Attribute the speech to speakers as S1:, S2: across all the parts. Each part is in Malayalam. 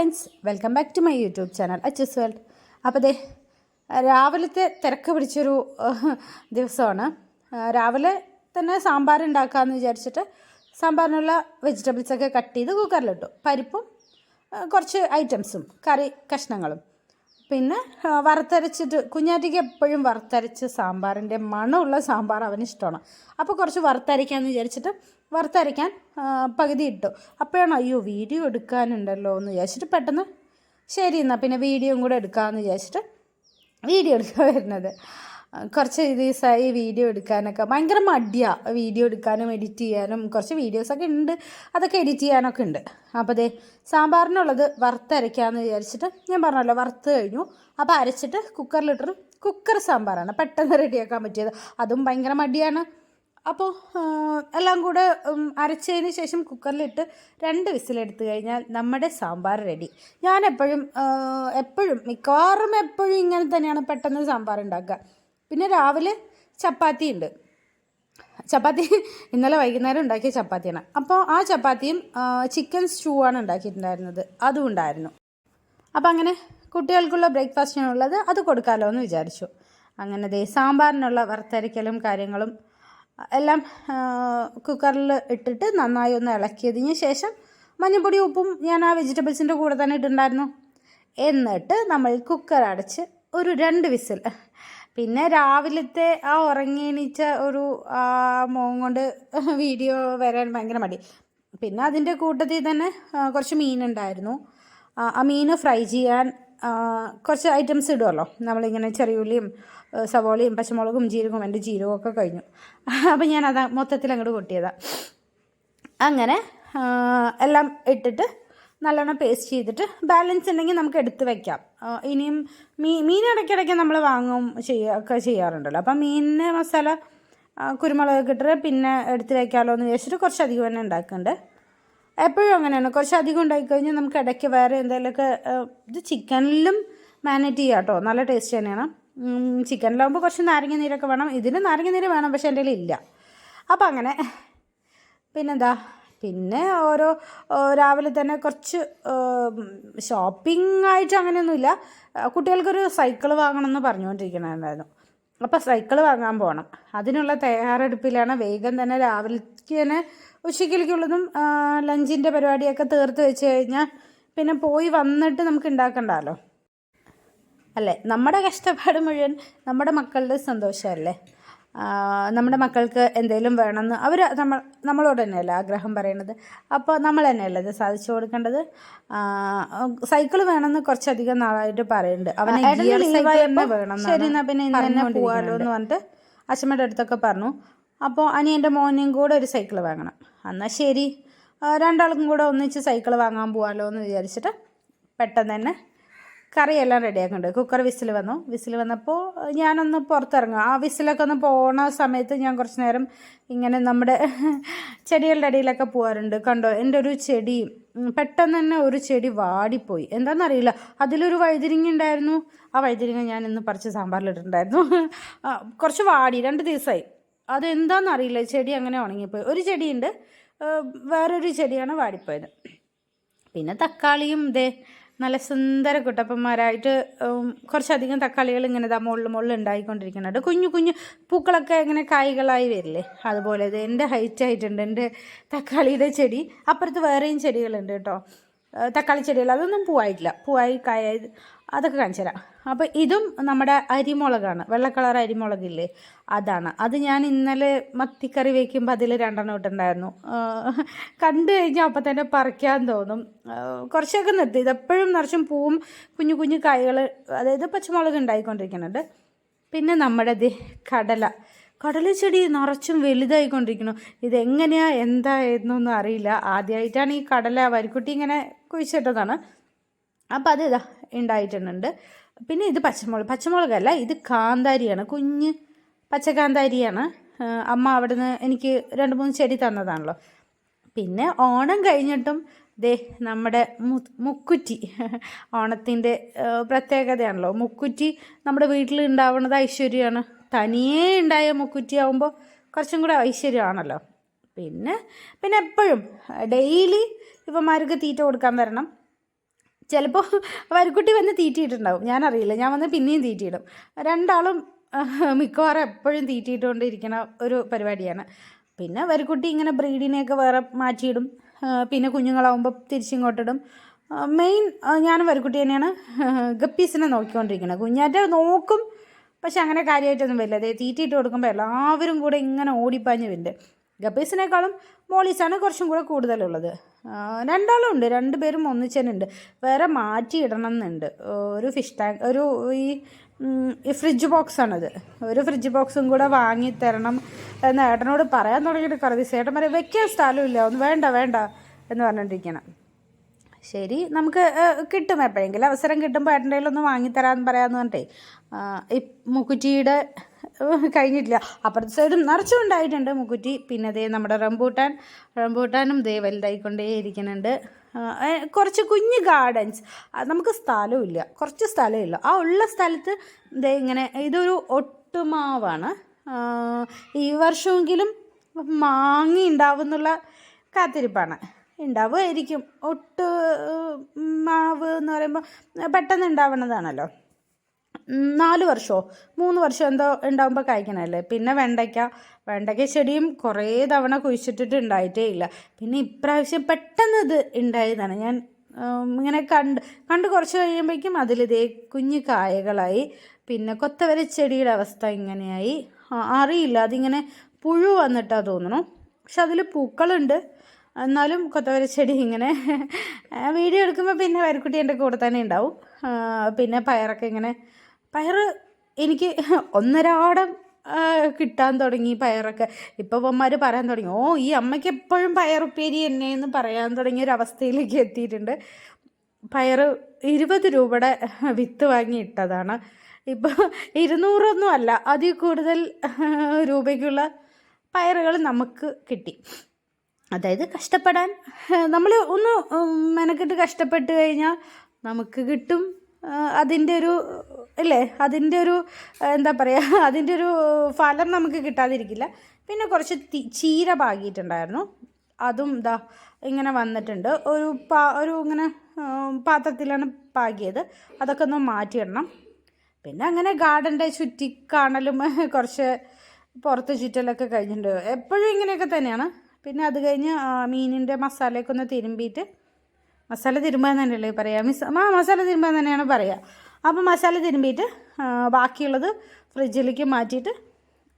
S1: Friends welcome back to my YouTube channel Achu's world അപ്പോൾ അതെ രാവിലത്തെ തിരക്ക് പിടിച്ചൊരു ദിവസമാണ്. രാവിലെ തന്നെ സാമ്പാർ ഉണ്ടാക്കാമെന്ന് വിചാരിച്ചിട്ട് സാമ്പാറിനുള്ള വെജിറ്റബിൾസൊക്കെ കട്ട് ചെയ്ത് കുക്കറിലിട്ടു പരിപ്പും കുറച്ച് ഐറ്റംസും കറി കഷ്ണങ്ങളും. പിന്നെ വറുത്തരച്ചിട്ട് കുഞ്ഞാറ്റിക്ക് എപ്പോഴും വറുത്തരച്ച് സാമ്പാറിന്റെ മണമുള്ള സാമ്പാർ അവന് ഇഷ്ടമാണ് അപ്പോൾ കുറച്ച് വറുത്തരയ്ക്കാമെന്ന് വിചാരിച്ചിട്ട് വറുത്തരയ്ക്കാൻ പകുതി ഇട്ടു. അപ്പോഴാണ് അയ്യോ വീഡിയോ എടുക്കാനുണ്ടല്ലോ എന്ന് വിചാരിച്ചിട്ട് പെട്ടെന്ന് ശരി എന്നാൽ പിന്നെ വീഡിയോയും കൂടെ എടുക്കാമെന്ന് വിചാരിച്ചിട്ട് വീഡിയോ എടുക്കാൻ വരുന്നത്. കുറച്ച് ദിവസമായി വീഡിയോ എടുക്കാനൊക്കെ ഭയങ്കര മടിയാണ് വീഡിയോ എടുക്കാനും എഡിറ്റ് ചെയ്യാനും. കുറച്ച് വീഡിയോസൊക്കെ ഉണ്ട് അതൊക്കെ എഡിറ്റ് ചെയ്യാനൊക്കെ ഉണ്ട് അപ്പോൾ ദേ സാമ്പാറിനുള്ളത് വറുത്തരയ്ക്കാമെന്ന് വിചാരിച്ചിട്ട് ഞാൻ പറഞ്ഞല്ലോ വറുത്ത് കഴിഞ്ഞു. അപ്പോൾ അരച്ചിട്ട് കുക്കറിലിട്ടൊരു കുക്കർ സാമ്പാറാണ് പെട്ടെന്ന് റെഡിയാക്കാൻ പറ്റിയത്. അതും ഭയങ്കര മടിയാണ്. അപ്പോൾ എല്ലാം കൂടെ അരച്ചതിന് ശേഷം കുക്കറിലിട്ട് രണ്ട് വിസിലെടുത്ത് കഴിഞ്ഞാൽ നമ്മുടെ സാമ്പാർ റെഡി. ഞാൻ എപ്പോഴും എപ്പോഴും മിക്കവാറും എപ്പോഴും ഇങ്ങനെ തന്നെയാണ് പെട്ടെന്ന് സാമ്പാർ ഉണ്ടാക്കുക. പിന്നെ രാവിലെ ചപ്പാത്തി ഉണ്ട് ചപ്പാത്തി ഇന്നലെ വൈകുന്നേരം ഉണ്ടാക്കിയ ചപ്പാത്തിയാണ്. അപ്പോൾ ആ ചപ്പാത്തിയും ചിക്കൻ സ്റ്റൂ ആണ് ഉണ്ടാക്കിയിട്ടുണ്ടായിരുന്നത്. അതും ഉണ്ടായിരുന്നു. അപ്പോൾ അങ്ങനെ കുട്ടികൾക്കുള്ള ബ്രേക്ക്ഫാസ്റ്റിനുള്ളത് അത് കൊടുക്കാമല്ലോ എന്ന് വിചാരിച്ചു. അങ്ങനെ ദേ സാമ്പാറിനുള്ള വറുത്തരയ്ക്കലും കാര്യങ്ങളും എല്ലാം കുക്കറിൽ ഇട്ടിട്ട് നന്നായി ഒന്ന് ഇളക്കിയതിന് ശേഷം മഞ്ഞൾപ്പൊടി ഉപ്പും ഞാൻ ആ വെജിറ്റബിൾസിന്റെ കൂടെ തന്നെ ഇട്ടിട്ടുണ്ടായിരുന്നു. എന്നിട്ട് നമ്മൾ കുക്കർ അടച്ച് ഒരു രണ്ട് വിസിൽ പിന്നെ രാവിലത്തെ ആ ഉറങ്ങി ഒരു മോൻ കൊണ്ട് വീഡിയോ വരാൻ ഭയങ്കര മടി. പിന്നെ അതിന്റെ കൂട്ടത്തിൽ തന്നെ കുറച്ച് മീനുണ്ടായിരുന്നു. ആ, മീൻ ഫ്രൈ ചെയ്യാൻ കുറച്ച് ഐറ്റംസ് ഇടുമല്ലോ നമ്മളിങ്ങനെ ചെറിയുള്ളിയും സവോളയും പച്ചമുളകും ജീരകവും എന്റെ ജീരകവും ഒക്കെ കഴിഞ്ഞു. അപ്പം ഞാൻ അത് മൊത്തത്തിൽ അങ്ങോട്ട് കൊട്ടിയതാണ് അങ്ങനെ എല്ലാം ഇട്ടിട്ട് നല്ലോണം പേസ്റ്റ് ചെയ്തിട്ട് ബാലൻസ് ഉണ്ടെങ്കിൽ നമുക്ക് എടുത്ത് വെക്കാം. ഇനിയും മീ മീൻ ഇടയ്ക്കിടയ്ക്ക് നമ്മൾ വാങ്ങും ചെയ്യുക ഒക്കെ ചെയ്യാറുണ്ടല്ലോ. അപ്പം മീനിന് മസാല കുരുമുളക് ഇട്ടിട്ട് പിന്നെ എടുത്ത് വെക്കാമല്ലോ എന്ന് വിചാരിച്ചിട്ട് കുറച്ച് അധികം തന്നെ ഉണ്ടാക്കുന്നുണ്ട്. എപ്പോഴും അങ്ങനെയാണ്. കുറച്ച് അധികം ഉണ്ടാക്കി കഴിഞ്ഞാൽ നമുക്ക് ഇടയ്ക്ക് വേറെ എന്തെങ്കിലുമൊക്കെ ഇത് ചിക്കനിലും മാനേറ്റ് ചെയ്യാം കേട്ടോ. നല്ല ടേസ്റ്റ് തന്നെയാണ്. ചിക്കനിലാകുമ്പോൾ കുറച്ച് നാരങ്ങ നീരൊക്കെ വേണം. ഇതിന് നാരങ്ങ നീര് വേണം പക്ഷേ എന്റെ ഇല്ല. അപ്പം അങ്ങനെ. പിന്നെന്താ? പിന്നെ ഓരോ രാവിലെ തന്നെ കുറച്ച് ഷോപ്പിംഗ് ആയിട്ട് അങ്ങനെയൊന്നുമില്ല കുട്ടികൾക്കൊരു സൈക്കിൾ വാങ്ങണമെന്ന് പറഞ്ഞുകൊണ്ടിരിക്കണമായിരുന്നു അപ്പോൾ സൈക്കിൾ വാങ്ങാൻ പോകണം അതിനുള്ള തയ്യാറെടുപ്പിലാണ് വേഗം തന്നെ രാവിലേക്ക് തന്നെ ഉച്ചക്കിലേക്കുള്ളതും ലഞ്ചിന്റെ പരിപാടിയൊക്കെ തീർത്ത് വെച്ച് കഴിഞ്ഞാൽ പിന്നെ പോയി വന്നിട്ട് നമുക്ക് ഉണ്ടാക്കണ്ടല്ലോ അല്ലേ? നമ്മുടെ കഷ്ടപ്പാട് മുഴുവൻ നമ്മുടെ മക്കളുടെ സന്തോഷമല്ലേ? നമ്മുടെ മക്കൾക്ക് എന്തെങ്കിലും വേണമെന്ന് അവർ നമ്മൾ നമ്മളോട് തന്നെയല്ലേ ആഗ്രഹം പറയണത്? അപ്പോൾ നമ്മൾ തന്നെയല്ലേ ഇത് സാധിച്ചു കൊടുക്കേണ്ടത്? സൈക്കിൾ വേണമെന്ന് കുറച്ചധികം നാളായിട്ട് പറയുന്നുണ്ട് അവനെ ഗിയർ സൈക്കിൾ വേണം ശരി എന്നാൽ പിന്നെ ഇന്ന് തന്നെ പോകാമല്ലോ എന്ന് പറഞ്ഞിട്ട് അച്ഛമ്മയുടെ അടുത്തൊക്കെ പറഞ്ഞു. അപ്പോൾ അനിയന്റെ മോനെയും കൂടെ ഒരു സൈക്കിൾ വാങ്ങണം. എന്നാൽ ശരി. രണ്ടാൾക്കും കൂടെ ഒന്നിച്ച് സൈക്കിൾ വാങ്ങാൻ പോകാമല്ലോ എന്ന് വിചാരിച്ചിട്ട് പെട്ടെന്ന് തന്നെ കറിയെല്ലാം റെഡിയാക്കുന്നുണ്ട്. കുക്കർ വിസിൽ വന്നു. വിസിൽ വന്നപ്പോൾ ഞാനൊന്ന് പുറത്തിറങ്ങും ആ വിസിലൊക്കെ ഒന്ന് പോണ സമയത്ത് ഞാൻ കുറച്ച് നേരം ഇങ്ങനെ നമ്മുടെ ചെടികളുടെ അടിയിലൊക്കെ പോകാറുണ്ട് കണ്ടോ? എന്റെ ഒരു ചെടി പെട്ടെന്ന് തന്നെ ഒരു ചെടി വാടിപ്പോയി. എന്താണെന്നറിയില്ല അതിലൊരു വഴുതിരിങ്ങ ഉണ്ടായിരുന്നു. ആ വഴുതിരിങ്ങ ഞാൻ ഇന്ന് പറിച്ച് സാമ്പാറിലിട്ടുണ്ടായിരുന്നു കുറച്ച് വാടി. രണ്ട് ദിവസമായി അതെന്താണെന്നറിയില്ല ചെടി അങ്ങനെ ഉണങ്ങിപ്പോയി. ഒരു ചെടിയുണ്ട്. വേറൊരു ചെടിയാണ് വാടിപ്പോയത്. പിന്നെ തക്കാളിയും ഇതേ നല്ല സുന്ദര കുട്ടപ്പന്മാരായിട്ട് കുറച്ചധികം തക്കാളികൾ ഇങ്ങനെ ഇതാ മുകളിൽ മുകളിൽ ഉണ്ടായിക്കൊണ്ടിരിക്കുന്നുണ്ട്. കുഞ്ഞു കുഞ്ഞു പൂക്കളൊക്കെ ഇങ്ങനെ കായ്കളായി വരില്ലേ? അതുപോലെ ഇത് എന്റെ ഹൈറ്റ് ആയിട്ടുണ്ട് എന്റെ തക്കാളിയുടെ ചെടി. അപ്പുറത്ത് വേറെയും ചെടികളുണ്ട് കേട്ടോ. തക്കാളി ചെടികൾ അതൊന്നും പൂവായിട്ടില്ല. പൂവായി കായ അതൊക്കെ കാണിച്ചു തരാം അപ്പോൾ ഇതും നമ്മുടെ അരിമുളകാണ്. വെള്ള കളർ അരിമുളകില്ലേ അതാണ്. അത് ഞാൻ ഇന്നലെ മത്തിക്കറി വയ്ക്കുമ്പോൾ അതിൽ രണ്ടെണ്ണം ഇട്ടുണ്ടായിരുന്നു കണ്ടു കഴിഞ്ഞാൽ അപ്പം തന്നെ പറിക്കാൻ തോന്നും. കുറച്ചൊക്കെ നിർത്തി. ഇതെപ്പോഴും നിറച്ചും പൂവും കുഞ്ഞു കുഞ്ഞു കായ്കൾ അതായത് പച്ചമുളക് ഉണ്ടായിക്കൊണ്ടിരിക്കുന്നുണ്ട്. പിന്നെ നമ്മുടെ ദേ കടല. കടല ചെടി നിറച്ചും വലുതായിക്കൊണ്ടിരിക്കുന്നു. ഇതെങ്ങനെയാ എന്താ അറിയില്ല. ആദ്യമായിട്ടാണ് ഈ കടല വരിക്കുട്ടി ഇങ്ങനെ കുഴിച്ചിട്ടതാണ്. അപ്പോൾ അത് ഇതാ ഉണ്ടായിട്ടുണ്ട്. പിന്നെ ഇത് പച്ചമുളക്. പച്ചമുളകല്ല ഇത് കാന്താരിയാണ്. കുഞ്ഞ് പച്ചകാന്താരിയാണ് അമ്മ അവിടുന്ന് എനിക്ക് രണ്ട് മൂന്ന് ചെടി തന്നതാണല്ലോ. പിന്നെ ഓണം കഴിഞ്ഞിട്ടും ദേ നമ്മുടെ മുക്കുറ്റി ഓണത്തിന്റെ പ്രത്യേകതയാണല്ലോ. മുക്കുറ്റി നമ്മുടെ വീട്ടിൽ ഉണ്ടാവുന്നത് ഐശ്വര്യമാണ്. തനിയേ ഉണ്ടായ മുക്കുറ്റി ആകുമ്പോൾ കുറച്ചും കൂടെ ഐശ്വര്യമാണല്ലോ. പിന്നെ പിന്നെ എപ്പോഴും ഡെയിലി ഇവന്മാർക്ക് തീറ്റ കൊടുക്കാൻ വരണം. ചിലപ്പോൾ വരിക്കുട്ടി വന്ന് തീറ്റിയിട്ടുണ്ടാവും. ഞാനറിയില്ല. ഞാൻ വന്ന് പിന്നെയും തീറ്റിയിടും. രണ്ടാളും മിക്കവാറും എപ്പോഴും തീറ്റിയിട്ടുകൊണ്ടിരിക്കുന്ന ഒരു പരിപാടിയാണ്. പിന്നെ വരിക്കുട്ടി ഇങ്ങനെ ബ്രീഡിനെയൊക്കെ വേറെ മാറ്റിയിടും. പിന്നെ കുഞ്ഞുങ്ങളാവുമ്പോൾ തിരിച്ചിങ്ങോട്ടിടും. മെയിൻ ഞാനും വരിക്കുട്ടി തന്നെയാണ് ഗപ്പീസിനെ നോക്കിക്കൊണ്ടിരിക്കുന്നത് കുഞ്ഞാറ്റ നോക്കും പക്ഷെ അങ്ങനെ കാര്യമായിട്ടൊന്നും വരില്ല. അതെ തീറ്റിയിട്ട് കൊടുക്കുമ്പോൾ എല്ലാവരും കൂടെ ഇങ്ങനെ ഓടിപ്പാഞ്ഞ് വരുന്നുണ്ട് ഗപ്പീസിനേക്കാളും മോളീസാണ് കുറച്ചും കൂടെ കൂടുതലുള്ളത്. രണ്ടാളും ഉണ്ട് രണ്ട് പേരും ഒന്നിച്ചനുണ്ട്. വേറെ മാറ്റി ഇടണം എന്നുണ്ട് ഒരു ഫിഷ് ടാങ്ക് ഒരു ഈ ഫ്രിഡ്ജ് ബോക്സാണത് ഒരു ഫ്രിഡ്ജ് ബോക്സും കൂടെ വാങ്ങി തരണം എന്ന് ഏട്ടനോട് പറയാൻ തുടങ്ങിയിട്ട് കറി ദിവസം ഏട്ടൻ പറയാം വെക്കാൻ സ്ഥലമില്ല ഒന്ന് വേണ്ട വേണ്ട എന്ന് പറഞ്ഞുകൊണ്ടിരിക്കണം ശരി നമുക്ക് കിട്ടും എപ്പോഴെങ്കിലും. അവസരം കിട്ടുമ്പോൾ ഏട്ടന്റെ കയ്യിലൊന്ന് വാങ്ങിത്തരാമെന്ന് പറയാമെന്ന് പറഞ്ഞിട്ടേ. ഈ മുക്കുറ്റിയുടെ കഴിഞ്ഞിട്ടില്ല. അപ്പുറത്തെ സൈഡും നിറച്ചുകൊണ്ടായിട്ടുണ്ട് മുക്കുറ്റി. പിന്നെ ദേ നമ്മുടെ റംബൂട്ടാൻ. റംബൂട്ടാനും ദേ വലുതായിക്കൊണ്ടേ ഇരിക്കുന്നുണ്ട് കുറച്ച് കുഞ്ഞ് ഗാർഡൻസ് നമുക്ക് സ്ഥലമില്ല കുറച്ച് സ്ഥലമില്ല ആ ഉള്ള സ്ഥലത്ത് ദേ ഇങ്ങനെ ഇതൊരു ഒട്ടുമാവാണ്. ഈ വർഷമെങ്കിലും മാങ്ങ ഉണ്ടാവും എന്നുള്ള കാത്തിരിപ്പാണ്. ഉണ്ടാവുമായിരിക്കും. ഒട്ട് മാവ് എന്ന് പറയുമ്പോൾ പെട്ടെന്ന് ഉണ്ടാവുന്നതാണല്ലോ. നാല് വർഷമോ മൂന്ന് വർഷം എന്തോ ഉണ്ടാകുമ്പോൾ കായ്ക്കണമല്ലേ പിന്നെ വെണ്ടയ്ക്ക. വെണ്ടയ്ക്ക ചെടിയും കുറേ തവണ കുഴിച്ചിട്ടിട്ട് ഉണ്ടായിട്ടേ ഇല്ല. പിന്നെ ഇപ്രാവശ്യം പെട്ടെന്ന് ഇത് ഉണ്ടായതാണ്. ഞാൻ ഇങ്ങനെ കണ്ട് കണ്ട് കുറച്ച് കഴിയുമ്പോഴേക്കും അതിലിതേ കുഞ്ഞു കായകളായി. പിന്നെ കൊത്തവര ചെടിയുടെ അവസ്ഥ ഇങ്ങനെയായി. അറിയില്ല. അതിങ്ങനെ പുഴു വന്നിട്ടാ തോന്നുന്നു പക്ഷെ അതിൽ പൂക്കളുണ്ട്. എന്നാലും കൊത്തവര ചെടി ഇങ്ങനെ വീഡിയോ എടുക്കുമ്പോൾ പിന്നെ വരക്കുട്ടി എന്റെ കൂടെ തന്നെ ഉണ്ടാവും. പിന്നെ പയറൊക്കെ ഇങ്ങനെ പയർ എനിക്ക് ഒന്നരാടം കിട്ടാൻ തുടങ്ങി പയറൊക്കെ. ഇപ്പോൾ അമ്മമാർ പറയാൻ തുടങ്ങി ഓ ഈ അമ്മയ്ക്ക് എപ്പോഴും പയറുപ്പേരി എന്നെ എന്ന് പറയാൻ തുടങ്ങിയ ഒരു അവസ്ഥയിലേക്ക് എത്തിയിട്ടുണ്ട്. പയർ ഇരുപത് രൂപയുടെ വിത്ത് വാങ്ങി ഇട്ടതാണ്. ഇപ്പോൾ ഇരുന്നൂറൊന്നും അല്ല അതിൽ കൂടുതൽ രൂപയ്ക്കുള്ള പയറുകൾ നമുക്ക് കിട്ടി. അതായത് കഷ്ടപ്പെടാൻ നമ്മൾ ഒന്ന് മെനക്കെട്ട് കഷ്ടപ്പെട്ട് കഴിഞ്ഞാൽ നമുക്ക് കിട്ടും. അതിന്റെ ഒരു അല്ലേ അതിന്റെ ഒരു എന്താ പറയുക അതിന്റെ ഒരു ഫലം നമുക്ക് കിട്ടാതിരിക്കില്ല. പിന്നെ കുറച്ച് ചീര പാകിയിട്ടുണ്ടായിരുന്നു. അതും ഇതാ ഇങ്ങനെ വന്നിട്ടുണ്ട്. ഒരു പാ ഒരു ഇങ്ങനെ പാത്രത്തിലാണ് പാകിയത്. അതൊക്കെ ഒന്ന് മാറ്റിയിടണം. പിന്നെ അങ്ങനെ ഗാർഡന്റെ ചുറ്റി കാണലും കുറച്ച് പുറത്ത് ചുറ്റലൊക്കെ കഴിഞ്ഞിട്ടുണ്ട്. എപ്പോഴും ഇങ്ങനെയൊക്കെ തന്നെയാണ്. പിന്നെ അത് കഴിഞ്ഞ് മീനിന്റെ മസാലയൊക്കെ ഒന്ന് തിരുമ്പിയിട്ട് മസാല തിരുമ്പാൻ തന്നെയല്ലേ പറയുക മിസ് ആ മസാല തിരുമ്പാൻ തന്നെയാണ് പറയുക അപ്പോൾ മസാല തിരുമ്പിയിട്ട് ബാക്കിയുള്ളത് ഫ്രിഡ്ജിലേക്ക് മാറ്റിയിട്ട്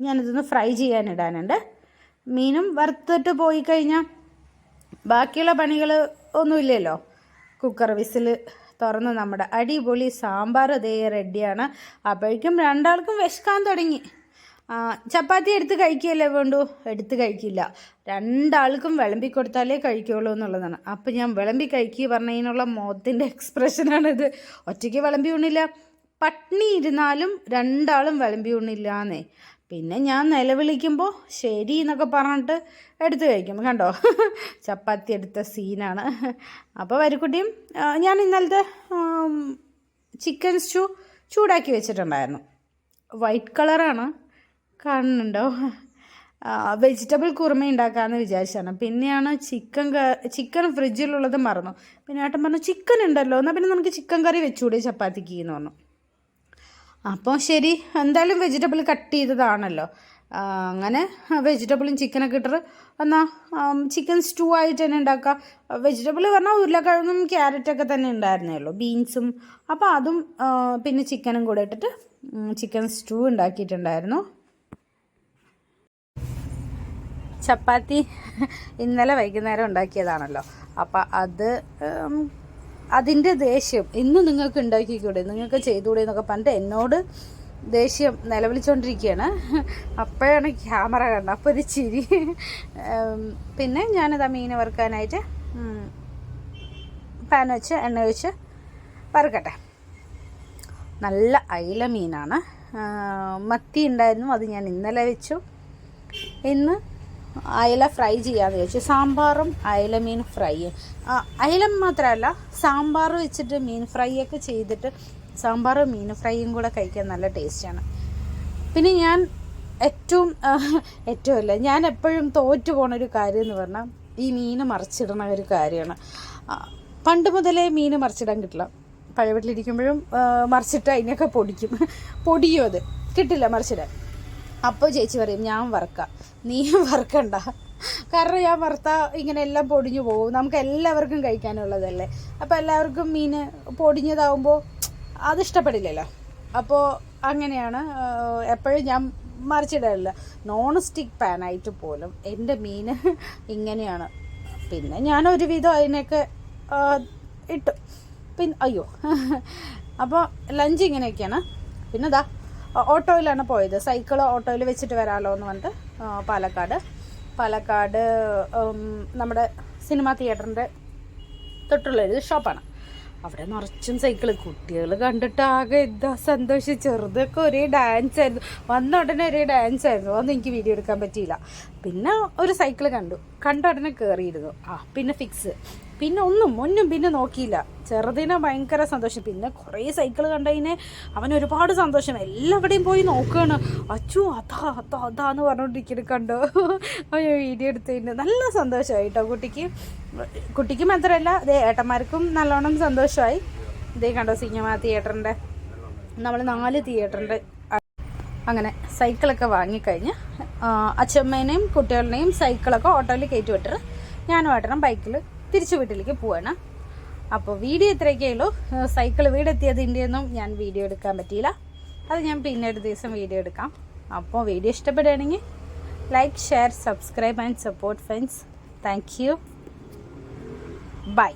S1: ഞാനിതൊന്ന് ഫ്രൈ ചെയ്യാനിടാനുണ്ട്. മീനും വറുത്തിട്ട് പോയി കഴിഞ്ഞാൽ ബാക്കിയുള്ള പണികൾ ഒന്നുമില്ലല്ലോ. കുക്കർ വിസിൽ തുറന്ന് നമ്മുടെ അടിപൊളി സാമ്പാർ അതേ റെഡിയാണ്. അപ്പോഴേക്കും രണ്ടാൾക്കും വിശക്കാൻ തുടങ്ങി. ചപ്പാത്തി എടുത്ത് കഴിക്കുകയല്ലേ വേണ്ടു? എടുത്ത് കഴിക്കില്ല. രണ്ടാൾക്കും വിളമ്പി കൊടുത്താലേ കഴിക്കുകയുള്ളൂ എന്നുള്ളതാണ്. അപ്പം ഞാൻ വിളമ്പി കഴിക്കുക പറഞ്ഞതിനുള്ള മുഖത്തിന്റെ എക്സ്പ്രഷനാണിത്. ഒറ്റയ്ക്ക് വിളമ്പി ഉണ്ണില്ല. പട്ടിണി ഇരുന്നാലും രണ്ടാളും വിളമ്പി ഉണ്ണില്ലാന്നേ. പിന്നെ ഞാൻ നിലവിളിക്കുമ്പോൾ ശരി എന്നൊക്കെ പറഞ്ഞിട്ട് എടുത്ത് കഴിക്കും. കണ്ടോ? ചപ്പാത്തി എടുത്ത സീനാണ്. അപ്പോൾ വരിക്കുട്ടിയും ഞാൻ ഇന്നലത്തെ ചിക്കൻ സ്റ്റൂ ചൂടാക്കി വെച്ചിട്ടുണ്ടായിരുന്നു. വൈറ്റ് കളറാണ് കാണുന്നുണ്ടോ? വെജിറ്റബിൾ കുറുമ ഉണ്ടാക്കാമെന്ന് വിചാരിച്ചാണ് പിന്നെയാണ് ചിക്കൻ ചിക്കൻ ഫ്രിഡ്ജിലുള്ളത് മറന്നു. പിന്നെ ഏട്ടൻ പറഞ്ഞു ചിക്കൻ ഉണ്ടല്ലോ എന്നാൽ പിന്നെ നമുക്ക് ചിക്കൻ കറി വെച്ചുകൂടെ ചപ്പാത്തിക്ക് എന്ന് പറഞ്ഞു. അപ്പോൾ ശരി എന്തായാലും വെജിറ്റബിൾ കട്ട് ചെയ്തതാണല്ലോ. അങ്ങനെ വെജിറ്റബിളും ചിക്കനൊക്കെ ഇട്ടിട്ട് എന്നാൽ ചിക്കൻ സ്റ്റൂ ആയിട്ട് തന്നെ ഉണ്ടാക്കുക. വെജിറ്റബിൾ പറഞ്ഞാൽ ഉരുളക്കിഴങ്ങും ക്യാരറ്റൊക്കെ തന്നെ ഉണ്ടായിരുന്നേ ബീൻസും. അപ്പോൾ അതും പിന്നെ ചിക്കനും കൂടെ ഇട്ടിട്ട് ചിക്കൻ സ്റ്റൂ ഉണ്ടാക്കിയിട്ടുണ്ടായിരുന്നു. ചപ്പാത്തി ഇന്നലെ വൈകുന്നേരം ഉണ്ടാക്കിയതാണല്ലോ. അപ്പം അത് അതിന്റെ ദേഷ്യം ഇന്ന് നിങ്ങൾക്ക് ഉണ്ടാക്കിക്കൂടെ? നിങ്ങൾക്ക് ചെയ്തുകൂടെ എന്നൊക്കെ പറഞ്ഞിട്ട് എന്നോട് ദേഷ്യം നിലവിളിച്ചുകൊണ്ടിരിക്കുകയാണ് അപ്പോഴാണ് ക്യാമറ കണ്ടത്. അപ്പോൾ ഒരു ചിരി. പിന്നെ ഞാനത് ആ മീൻ വറുക്കാനായിട്ട് പാൻ വെച്ച് എണ്ണ ഒഴിച്ച് വറുക്കട്ടെ. നല്ല അയില മീനാണ്. മത്തി ഉണ്ടായിരുന്നു. അത് ഞാൻ ഇന്നലെ വെച്ചു. ഇന്ന് അയല ഫ്രൈ ചെയ്യാമെന്ന് ചോദിച്ചു. സാമ്പാറും അയല മീൻ ഫ്രൈ. അയല മാത്രമല്ല സാമ്പാർ വെച്ചിട്ട് മീൻ ഫ്രൈ ഒക്കെ ചെയ്തിട്ട് സാമ്പാറും മീൻ ഫ്രൈയും കൂടെ കഴിക്കാൻ നല്ല ടേസ്റ്റാണ് പിന്നെ ഞാൻ ഏറ്റവും ഏറ്റവും അല്ല ഞാൻ എപ്പോഴും തോറ്റു പോണ ഒരു കാര്യം എന്ന് പറഞ്ഞാൽ ഈ മീൻ മറിച്ചിടണ ഒരു കാര്യമാണ്. പണ്ട് മുതലേ മീൻ മറിച്ചിടാൻ കിട്ടില്ല. പഴയ വീട്ടിലിരിക്കുമ്പോഴും ആ, മറിച്ചിട്ട് അതിനെയൊക്കെ പൊടിക്കും. പൊടിയോ അത്. കിട്ടില്ല മറിച്ചിടാൻ. അപ്പോൾ ചേച്ചി പറയും ഞാൻ വറക്കാം. നീ വറക്കണ്ട. കാരണം ഞാൻ വറുത്ത ഇങ്ങനെ എല്ലാം പൊടിഞ്ഞു പോകും. നമുക്ക് എല്ലാവർക്കും കഴിക്കാനുള്ളതല്ലേ. അപ്പോൾ എല്ലാവർക്കും മീൻ പൊടിഞ്ഞതാവുമ്പോൾ അത് ഇഷ്ടപ്പെടില്ലല്ലോ. അപ്പോൾ അങ്ങനെയാണ് എപ്പോഴും ഞാൻ മറിച്ചിടാറില്ല നോൺ സ്റ്റിക്ക് പാനായിട്ട് പോലും എന്റെ മീൻ ഇങ്ങനെയാണ്. പിന്നെ ഞാൻ ഒരുവിധം അതിനൊക്കെ ഇട്ടു. പിന്നെ അയ്യോ. അപ്പോൾ ലഞ്ച് ഇങ്ങനെയൊക്കെയാണ്. പിന്നെ ദാ ഓട്ടോയിലാണ് പോയത്. സൈക്കിൾ ഓട്ടോയിൽ വെച്ചിട്ട് വരാമല്ലോ എന്ന് പറഞ്ഞിട്ട് പാലക്കാട്. പാലക്കാട് നമ്മുടെ സിനിമാ തിയേറ്ററിന്റെ തൊട്ടുള്ളൊരു ഷോപ്പാണ്. അവിടെ നിറച്ചും സൈക്കിൾ കുട്ടികൾ കണ്ടിട്ട് ആകെ എന്താ സന്തോഷിച്ച് ചെറുതൊക്കെ ഒരേ ഡാൻസ് ആയിരുന്നു. വന്ന ഉടനെ ഒരേ ഡാൻസ് ആയിരുന്നു. അതൊന്നും എനിക്ക് വീഡിയോ എടുക്കാൻ പറ്റിയില്ല. പിന്നെ ഒരു സൈക്കിൾ കണ്ടു. കണ്ട ഉടനെ കയറിയിരുന്നു ആ പിന്നെ ഫിക്സ് പിന്നെ ഒന്നും മുന്നും പിന്നെ നോക്കിയില്ല. ചെറുതിനെ ഭയങ്കര സന്തോഷം. പിന്നെ കുറേ സൈക്കിൾ കണ്ടതിന് അവൻ ഒരുപാട് സന്തോഷം. എല്ലാവിടെയും പോയി നോക്കുകയാണ് അച്ചു അതാ അതാ അതാന്ന് പറഞ്ഞുകൊണ്ടിരിക്കുന്നത് കണ്ടോ. അയ്യോ വീഡിയോ എടുത്തതിന്റെ നല്ല സന്തോഷമായി കേട്ടോ കുട്ടിക്ക്. കുട്ടിക്ക് മാത്രമല്ല അതെ ഏട്ടന്മാർക്കും നല്ലോണം സന്തോഷമായി. ഇതേ കണ്ടോ സിനിമ തിയേറ്ററിന്റെ നമ്മൾ നാല് തിയേറ്ററിന്റെ അങ്ങനെ സൈക്കിളൊക്കെ വാങ്ങിക്കഴിഞ്ഞ് അച്ഛമ്മേനെയും കുട്ടികളുടെയും സൈക്കിളൊക്കെ ഓട്ടോയിൽ കയറ്റി വിട്ടിട്ട് ഞാനും ഏട്ടനും ബൈക്കിൽ തിരിച്ചു വീട്ടിലേക്ക് പോവാണ്. അപ്പോൾ വീഡിയോ ഇത്രയൊക്കെ ഉള്ളൂ. സൈക്കിൾ വീടെത്തിയതിന്റെ ഒന്നും ഞാൻ വീഡിയോ എടുക്കാൻ പറ്റിയില്ല. അത് ഞാൻ പിന്നെ ഒരു ദിവസം വീഡിയോ എടുക്കാം. അപ്പോൾ വീഡിയോ ഇഷ്ടപ്പെടുകയാണെങ്കിൽ like share subscribe and support friends thank you bye